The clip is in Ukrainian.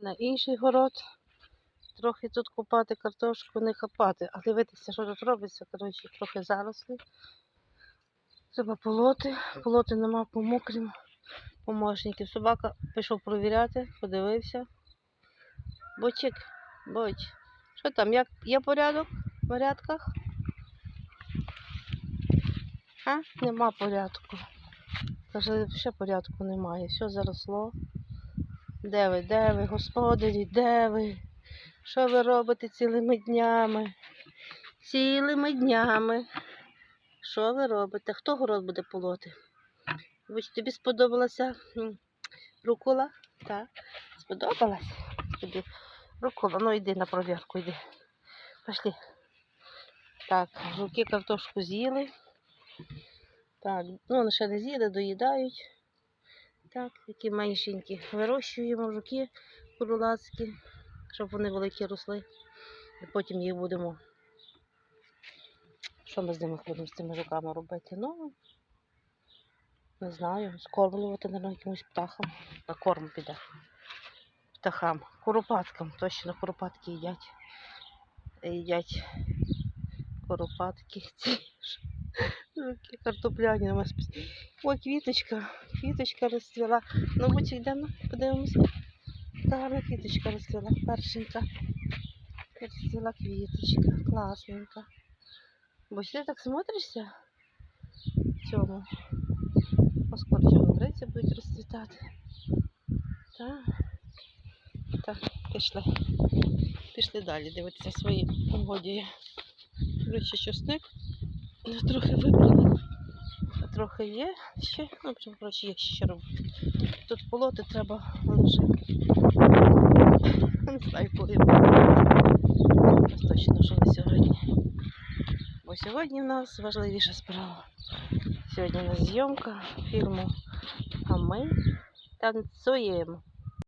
на інший город. Трохи тут купати картошку, не хапати. А дивитися, що тут робиться, коротше, трохи зарослі. Треба полоти. Полоти нема по мокрім помощників. Собака пішов провіряти, подивився. Бочик, боч. Що там? Як є порядок в рядках? А? Нема порядку. Каже, ще порядку немає. Все заросло. Де ви, де ви, господарі, де ви? Що ви робите цілими днями? Цілими днями. Що ви робите? Хто город буде полоти? Вибач, тобі сподобалася рукола? Так. Сподобалась? Тобі рукола. Ну йди на провірку, йди. Пошли. Так, жуки картошку з'їли. Так, ну вони ще не з'їли, доїдають. Так, які меншенькі. Вирощуємо жуки курулацькі, щоб вони великі росли. І потім їх будемо. Що ми з ними будемо з цими жуками робити? Ну, не знаю, скормлювати, на якимось птахам. На корм піде. Птахам. Куропаткам. Точно куропатки їдять. Їдять куропатки. Ці жуки картопляні. нема спеці- Ой, квіточка. Квіточка розцвіла. Ну, будь йдемо, подивимося. Така гарна квіточка розцвіла. Першенька. Розцвіла квіточка. Класненька. Бо ти так смотришся в цьому. О, скоро чорнобривці будуть розцвітати. Так. Так, пішли. Пішли далі дивитися свої угодії. Коротше, чесник. Трохи вибрали. А трохи є ще. Ну, коротше, є ще робити. Тут полоти треба лише. Не знаю, коли буде. Точно, що не сьогодні. Бо сьогодні в нас важливіша справа. Сьогодні у нас зйомка фільму, а ми танцюємо.